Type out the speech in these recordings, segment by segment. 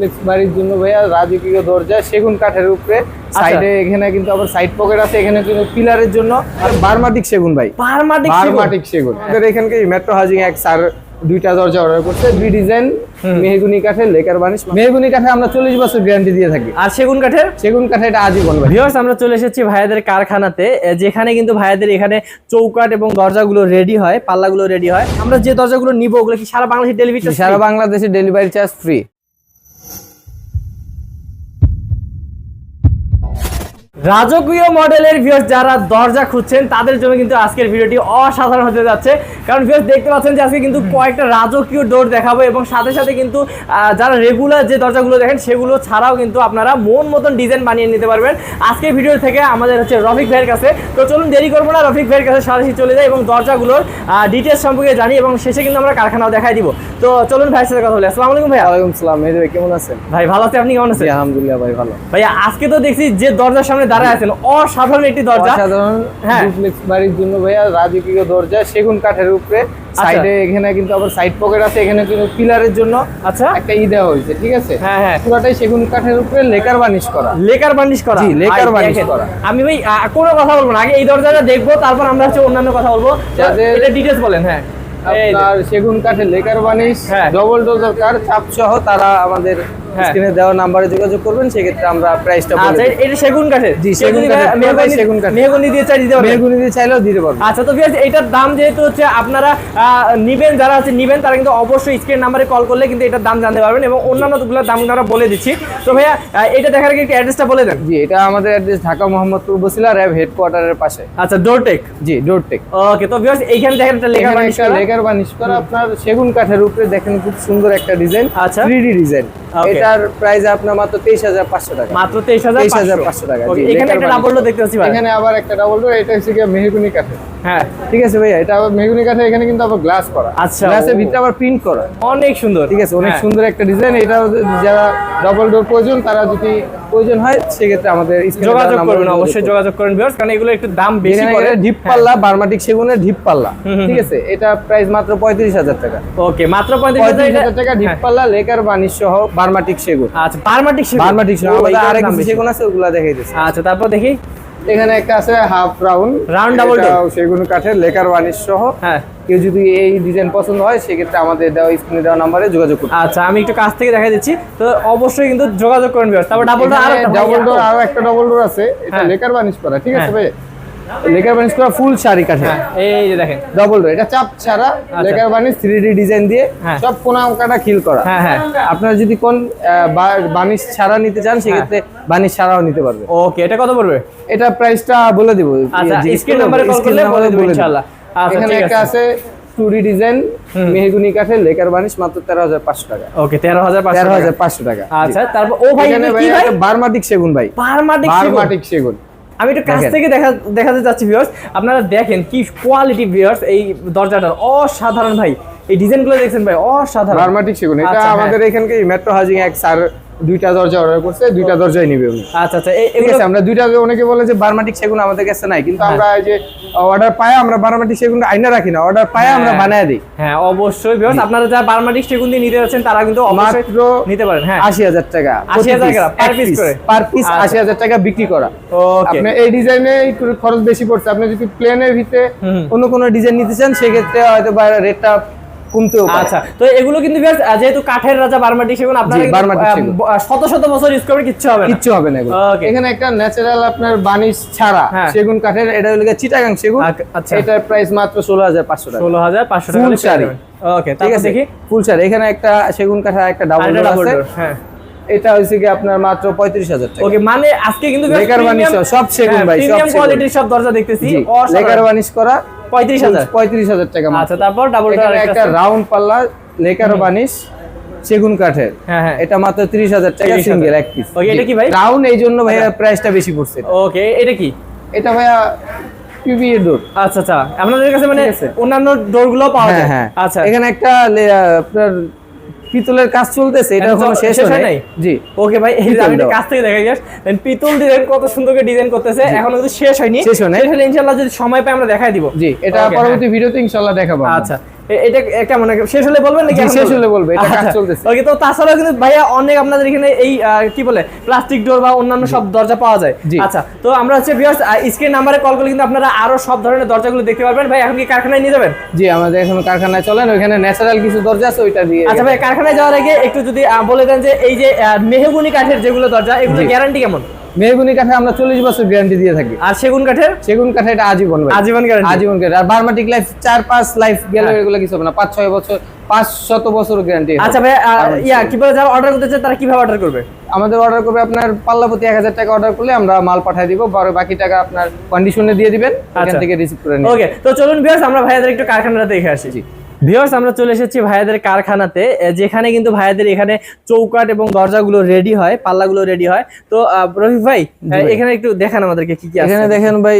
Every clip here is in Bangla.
ডুপ্লেক্স বাড়ির জন্য ভাইয়া রাজকীয় দরজা সেগুন কাঠের উপরে। সাইডে এখানে কিন্তু আবার সাইড পকেট আছে এখানে কিন্তু পিলারের জন্য আর বারমাটিক সেগুন ভাই। পারমাটিক বারমাটিক সেগুন। আমাদের এখানকে মেট্রো হাউজিং এক স্যার দুইটা দরজা অর্ডার করছে দুই ডিজাইন মেহগুনি কাঠের লেকার বানিশ মেহগুনি কাঠে আমরা চল্লিশ বছর গ্যারান্টি দিয়ে থাকি। আর সেগুন কাঠের? সেগুন কাঠে এটা আজীবন ভিউয়ার্স আমরা চলে এসেছি ভাইয়াদের কারখানাতে যেখানে কিন্তু ভাইয়াদের এখানে চৌকাট এবং দরজাগুলো রেডি হয় পাল্লাগুলো রেডি হয়। আমরা যে দরজাগুলো নিব ওগুলো কি সারা বাংলাদেশে ডেলিভারি সারা বাংলাদেশে ডেলিভারি চার্জ ফ্রি রাজকীয় মডেলের ভিউয়ার্স যারা দরজা খুঁজছেন তাদের জন্য কিন্তু আজকের ভিডিওটি অসাধারণ হতে যাচ্ছে। কারণ ভিউয়ার্স দেখতে পাচ্ছেন যে আজকে কিন্তু কয়েকটা রাজকীয় ডোর দেখাবো এবং সাথে সাথে কিন্তু যারা রেগুলার যে দরজাগুলো দেখেন সেগুলো ছাড়াও কিন্তু আপনারা মন মতন ডিজাইন বানিয়ে নিতে পারবেন। আজকের ভিডিও থেকে আমাদের হচ্ছে রফিক ভাইয়ের কাছে। তো চলুন দেরি করব না রফিক ভাইয়ের কাছে সরাসরি চলে যাই এবং দরজাগুলোর ডিটেলস সম্পর্কে জানি এবং শেষে কিন্তু আমরা কারখানাও দেখাই দিব। তো চলুন ভাইয়ের সাথে কথা বলি। আসসালামু আলাইকুম ভাই ওয়ালাইকুম সালাম। মেহেদি কেমন আছেন? ভাই ভালো আছে আপনি কেমন আছেন? আলহামদুলিল্লাহ ভাই ভালো। ভাইয়া আজকে তো দেখছি যে দরজার সামনে দাঁড়ায় অসাধারণ একটি দরজা। অসাধারণ হ্যাঁ। ডুপ্লেক্স বাড়ির জন্য ভাইয়া রাজকীয় দরজা সেগুন কাঠের উপরে। সাইডে এখানে কিন্তু আবার সাইড পকেট আছে এখানে কিন্তু পিলারের জন্য আচ্ছা। একটা ই দেওয়া হয়েছে ঠিক আছে? হ্যাঁ হ্যাঁ। পুরাটাই সেগুন কাঠের উপরে লেকার বানিশ করা। লেকার বার্নিশ করা। জি, লেকার দেখেন, করা। আমি ভাই কোনো কথা বলব না। আগে এই দরজাটা দেখব তারপর আমরা হচ্ছে অন্যান্য কথা বলব। এটা ডিটেলস বলেন হ্যাঁ। আপনার সেগুন কাঠের লেকার বানিশ হ্যাঁ। ডবল ডোর দরকার চাপ সহ তারা আমাদের হ্যাঁ। স্ক্রিনে দেওয়া নাম্বারে যোগাযোগ করবেন সেক্ষেত্রে আমরা প্রাইসটা আচ্ছা এটা সেগুন কাঠের? জি, সেগুন কাঠের, সেগুন কাঠের। মেহগনি দিয়ে চাই দিতে পারবেন? মেহগুনি দিয়ে চাইলেও দিতে পারব আচ্ছা তো ভিউয়ার্স এটার দাম যেহেতু হচ্ছে আপনারা নিবেন যারা আছে নিবেন তারা কিন্তু অবশ্যই স্ক্রিন নাম্বারে কল করলে কিন্তু এটার দাম জানতে পারবেন এবং অন্যান্যগুলোর দাম আমরা বলে দিচ্ছি। তো ভাইয়া এটা দেখার আগে একটু অ্যাড্রেসটা বলে দেন। জি এটা আমাদের অ্যাড্রেস ঢাকা মোহাম্মদপুর বসিলা র্যাব হেডকোয়ার্টারের পাশে। আচ্ছা ডোরটেক জি ডোরটেক ওকে তো ভিউয়ার্স এইখানে দেখেন একটা লেখা এখানে বানিশ করা। লেকার বানিশ করা। আপনার সেগুন কাঠের উপরে দেখেন খুব সুন্দর একটা ডিজাইন আচ্ছা। 3D design. এটার প্রাইস আপনার মাত্র 23500 টাকা। মাত্র তেইশ হাজার 23,500 টাকা, এখানে একটা ডাবল ডোর দেখতে পাচ্ছি এখানে আবার একটা ডাবল ডোর এটা হচ্ছে গিয়ে মেহগুনি কাঠের হ্যাঁ। ঠিক আছে ভাইয়া এটা আবার মেহগুনি কাঠে এখানে কিন্তু আবার গ্লাস করা। আচ্ছা, গ্লাসের ভিতরে আবার প্রিন্ট করা। অনেক সুন্দর। ঠিক আছে অনেক হ্যাঁ। সুন্দর একটা ডিজাইন এটা যারা ডাবল ডোর প্রয়োজন তারা যদি প্রয়োজন হয় সেক্ষেত্রে আমাদের যোগাযোগ করবেন অবশ্যই যোগাযোগ করবেন ভিউয়ার্স কারণ এগুলো একটু দাম বেশি পড়ে ঢিপ পাল্লা বারমাটিক সেগুনের ঢিপ পাল্লা। ঠিক আছে এটা প্রাইস মাত্র পঁয়ত্রিশ হাজার টাকা। ওকে মাত্র পঁয়ত্রিশ পঁয়ত্রিশ হাজার টাকা ঢিপ হ্যাঁ। পাল্লা লেকার বানিশ সহ বারমাটিক সেগুন। আচ্ছা বারমাটিক সেগুন? বারমাটিক সেগুন আরেক সেগুন আছে ওগুলা দেখাই দিচ্ছে। আচ্ছা তারপর দেখি। এখানে একটা আছে half round. Round double door সেগুন কাঠের লেকার বানিশ সহ। হ্যাঁ। কেউ যদি এই ডিজাইন পছন্দ হয় সেক্ষেত্রে আমাদের দেওয়া স্ক্রিনে দেওয়া নাম্বারে যোগাযোগ করুন। আচ্ছা আমি একটু কাছ থেকে দেখা দিচ্ছি। তো অবশ্যই কিন্তু যোগাযোগ করবেন ভিউয়ার্স তারপর ডাবল আর ডাবল ডোর আরও একটা ডাবল ডোর আছে। এটা হ্যাঁ। লেকার বানিশ করা ঠিক আছে হ্যাঁ। ভাই লেকার করা ফুল শাড়ি কাঠে হ্যাঁ এই যে দেখেন। ডাবল এটা চাপ ছাড়া লেকার থ্রি ডি ডিজাইন দিয়ে হ্যাঁ। সব কোনা কাটা খিল করা। হ্যাঁ হ্যাঁ। আপনারা যদি কোন আহ, বা- বানিশ ছাড়া নিতে চান সেক্ষেত্রে বানিশ ছাড়াও নিতে পারবে। ওকে এটা কত পড়বে? এটা প্রাইসটা বলে দিব। আচ্ছা স্ক্রিন নাম্বারে কল করলে বলে দিব। ইনশাআল্লাহ। আচ্ছা এখানে ঠিক একটা আছে। ডিজাইন মেহগুনি কাঠের লেকার বানিশ মাত্র তেরো হাজার পাঁচশো টাকা। ওকে তেরো হাজার তেরো হাজার পাঁচশো টাকা আচ্ছা তারপর ও ভাই বারমাটিক সেগুন ভাই। বারমাটিক বারমাটিক সেগুন। আমি একটু কাছ থেকে দেখা দেখাতে চাচ্ছি ভিউয়ার্স আপনারা দেখেন কি কোয়ালিটি ভিউয়ার্স এই দরজাটা। অসাধারণ ভাই। এই ডিজাইনগুলো দেখছেন ভাই অসাধারণ সেগুন এটা আচ্ছা। আমাদের এখানকে মেট্রো হাউজিং এক স্যার দুইটা দরজা অর্ডার করছে দুইটা দরজাই নিবে উনি আচ্ছা আচ্ছা ঠিক আছে আমরা দুইটা অনেকে বলে যে বারমাটিক সেগুন আমাদের কাছে নাই কিন্তু হ্যাঁ। আমরা এই যে অর্ডার পাই আমরা বারমাটিক সেগুন আইনা রাখি না অর্ডার পাই আমরা হ্যাঁ। বানায় দিই হ্যাঁ অবশ্যই ভিউয়ার্স আপনারা যারা বারমাটিক সেগুন দিয়ে নিতে যাচ্ছেন তারা কিন্তু মাত্র নিতে পারেন হ্যাঁ আশি হাজার টাকা 80,000 টাকা, per piece করে। পার পিস আচ্ছা। আশি হাজার টাকা বিক্রি করা ওকে আপনি এই ডিজাইনে একটু খরচ বেশি পড়ছে আপনি যদি প্লেনের ভিতরে অন্য কোনো ডিজাইন নিতে চান সেক্ষেত্রে হয়তো বা রেটটা কমতেও পারে। আচ্ছা তো এগুলো কিন্তু যেহেতু কাঠের রাজা সেগুন আপনারা শত শত বছর ইউজ কিচ্ছু হবে না। কিচ্ছু হবে না এখানে একটা ন্যাচারাল আপনার বানিশ ছাড়া হ্যাঁ। সেগুন কাঠের এটা হলো চিটাগাং সেগুন। আচ্ছা, আচ্ছা। এটার প্রাইস মাত্র ষোলো হাজার পাঁচশো টাকা। শাড়ি। ওকে ঠিক আছে? দেখি। ফুল শাড়ি। এখানে একটা সেগুন কাঠা একটা ডাবল double আছে। হ্যাঁ। এটা হচ্ছে কি আপনার মাত্র পঁয়ত্রিশ হাজার টাকা। ওকে মানে আজকে কিন্তু লেকার বানিশ সব সেগুন হ্যাঁ, ভাই, সব কোয়ালিটির সব দরজা দেখতেছি। লেকার বানিশ করা পঁয়ত্রিশ হাজার। পঁয়ত্রিশ হাজার টাকা আচ্ছা তারপর ডাবল একটা রাউন্ড পাল্লা লেকার বানিশ সেগুন কাঠের। হ্যাঁ হ্যাঁ। এটা মাত্র ত্রিশ হাজার টাকা 30,000 সিঙ্গেল এক পিস ওকে, এটা কি ভাই? রাউন্ড এই জন্য ভাইয়া প্রাইসটা বেশি পড়ছে। ওকে এটা কি? এটা ভাইয়া ডোর আচ্ছা আচ্ছা। আপনাদের কাছে মানে অন্যান্য ডোরগুলো পাওয়া হ্যাঁ যায়। হ্যাঁ। আচ্ছা। এখানে একটা আপনার পিতলের কাজ চলতেছে এটা এখনও শেষ হয় হয় নাই? জি। ওকে ভাই এই আমি কাজ থেকে দেখা গেছে পিতল ডিজাইন কত সুন্দর করে ডিজাইন করতেছে এখনও কিন্তু শেষ হয়নি। শেষ হয় নাই। ইনশাআল্লাহ যদি সময় পাই আমরা দেখাই দিব। জি এটা পরবর্তী ভিডিওতে ইনশাআল্লাহ দেখাবো আচ্ছা। এটা কেমন শেষ হলে বলবেন নাকি শেষ হলে বলব, এটা কাজ আচ্ছা। চলতেছে। ওকে তো তাছাড়াও কিন্তু ভাইয়া অনেক আপনাদের এখানে এই কি বলে প্লাস্টিক ডোর বা অন্যান্য সব দরজা পাওয়া যায়। আচ্ছা তো আমরা হচ্ছে ভিউয়ার্স স্ক্রিন নাম্বারে কল করলে কিন্তু আপনারা আরও সব ধরনের দরজাগুলো দেখতে পারবেন। ভাই এখন কি কারখানায় নিয়ে যাবেন? জি আমাদের এখন কারখানায় চলেন ন্যাচারাল কিছু দরজা আছে ওইটা দিয়ে আচ্ছা ভাই কারখানায় যাওয়ার আগে একটু যদি বলে দেন যে এই যে মেহগুনি কাঠের যেগুলো দরজা এগুলো গ্যারান্টি কেমন? মেহগুনি কাঠে আমরা চল্লিশ বছর গ্যারান্টি দিয়ে থাকি। আর সেগুন কাঠের? সেগুন কাঠে এটা আজীবন আজীবন গ্যারান্টি। আজীবন গ্যারান্টি। আর বারমাটিক লাইফ চার পাঁচ লাইফ গেলে হ্যাঁ। এগুলো কিছু হবে না। পাঁচ ছয় বছর পাঁচ শত বছর গ্যারান্টি আচ্ছা ভাই ইয়া কি বলে যারা অর্ডার করতে চায় তারা কীভাবে অর্ডার করবে? আমাদের অর্ডার করবে আপনার পাল্লা প্রতি এক হাজার টাকা অর্ডার করলে আমরা মাল পাঠিয়ে দিব পরে বাকি টাকা আপনার কন্ডিশনে দিয়ে দিবেন এখান আচ্ছা। থেকে রিসিভ করে নিন ওকে তো চলুন ভিউয়ার্স আমরা ভাইয়াদের একটু কারখানাটা দেখে আসি। ভিউয়ার্স আমরা চলে এসেছি ভাইয়াদের কারখানাতে যেখানে কিন্তু ভাইয়াদের এখানে চৌকাট এবং দরজাগুলো রেডি হয় পাল্লাগুলো রেডি হয়। তো রফিক ভাই ভাই। এখানে একটু দেখান আমাদেরকে কি কি এখানে দেখেন ভাই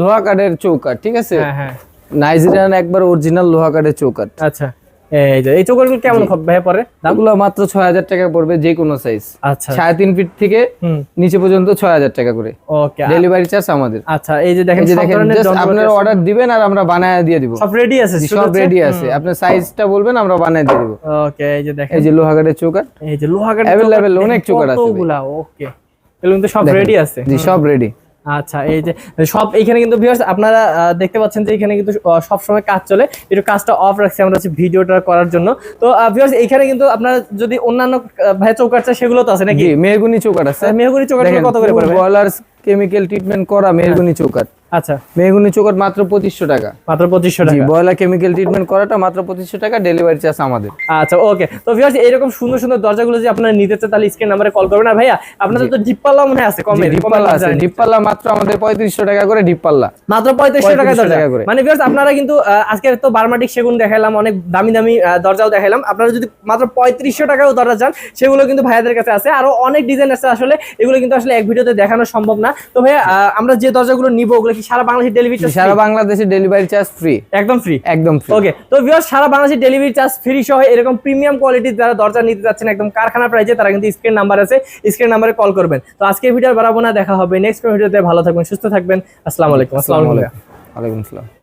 লোহা কাঠের চৌকাট ঠিক আছে? হ্যাঁ হ্যাঁ। নাইজেরিয়ান একবার অরিজিনাল লোহা কাঠের চৌকাট আচ্ছা। এই যে এই কেমন ভাইয়া পরে? দামগুলো মাত্র ছয় হাজার টাকা পড়বে যে কোনো সাইজ আচ্ছা। সাড়ে তিন ফিট থেকে নিচে পর্যন্ত ছয় হাজার টাকা করে। ওকে ডেলিভারি চার্জ আমাদের। আচ্ছা এই যে দেখেন আপনারা অর্ডার দিবেন আর আমরা বানায় দিয়ে দিব। সব রেডি আছে সব রেডি আছে। আপনার সাইজটা বলবেন আমরা বানায় দিয়ে দিব। ওকে এই যে দেখেন। এই যে লোহা কাঠের চৌকাঠ। এই যে লোহা কাঠ অনেক চৌকাঠ আছে ওকে। এগুলো কিন্তু সব রেডি আছে। জি সব রেডি আচ্ছা এই যে সব এখানে কিন্তু ভিউয়ার্স আপনারা দেখতে পাচ্ছেন যে এখানে কিন্তু সব সময় কাজ চলে। একটু কাজটা অফ রাখছি আমরা হচ্ছে ভিডিওটা করার জন্য। তো ভিউয়ার্স এখানে কিন্তু আপনারা যদি অন্যান্য ভাই চৌকাট চাই সেগুলো তো আছে নাকি? মেহগুনি চৌকাঠ আছে। মেহগুনি চৌকাট কত করে পড়বে? বয়লার কেমিক্যাল ট্রিটমেন্ট করা মেহগুনি চৌকাঠ। আচ্ছা। মেহগুনি চৌকাঠ মাত্র পঁচিশশো টাকা। মাত্র পঁচিশশো টাকা। বয়লার কেমিক্যাল ট্রিটমেন্ট করাটা মাত্র পঁচিশশো টাকা ডেলিভারি চার্জ আমাদের। আচ্ছা ওকে তো ভিউয়ার্স এরকম সুন্দর সুন্দর দরজাগুলো যে আপনারা নিতে চান তাহলে স্ক্রিন নাম্বারে কল করবেন। আর ভাইয়া আপনাদের তো ডিপপাল্লা মনে আছে কমে ডিপপাল্লা আছে। ডিপপাল্লা মাত্র আমাদের পঁয়ত্রিশশো টাকা করে ডিপপাল্লা। মাত্র পঁয়ত্রিশশো টাকা দরজা। করে। মানে ভিউয়ার্স আপনারা কিন্তু আজকে তো বারমাটিক সেগুন দেখাইলাম অনেক দামি দামি দরজাও দেখাইলাম। আপনারা যদি মাত্র পঁয়ত্রিশশো টাকাও দরজা চান সেগুলো কিন্তু ভাইয়াদের কাছে আছে। আরও অনেক ডিজাইন আছে আসলে এগুলো কিন্তু আসলে এক ভিডিওতে দেখানো সম্ভব না। তো ভাইয়া আমরা যে দরজাগুলো নিবো ওগুলো সারা বাংলাদেশে ডেলিভারি সারা বাংলাদেশে ডেলিভারি চার্জ ফ্রি একদম ফ্রি একদম ফ্রি ওকে তো ভিউয়ার্স সারা বাংলাদেশের ডেলিভারি চার্জ ফ্রি সহ এরকম প্রিমিয়াম কোয়ালিটির যারা দরজা নিতে যাচ্ছেন একদম কারখানা প্রাইজে তারা কিন্তু স্ক্রিন নাম্বার আছে স্ক্রিন নাম্বারে কল করবেন। তো আজকে ভিডিও বাড়াবো না দেখা হবে নেক্সট ভিডিওতে ভালো থাকবেন সুস্থ থাকবেন। আসসালামু আলাইকুম। আসসালামু আলাইকুম। ওয়ালাইকুম আসসালাম।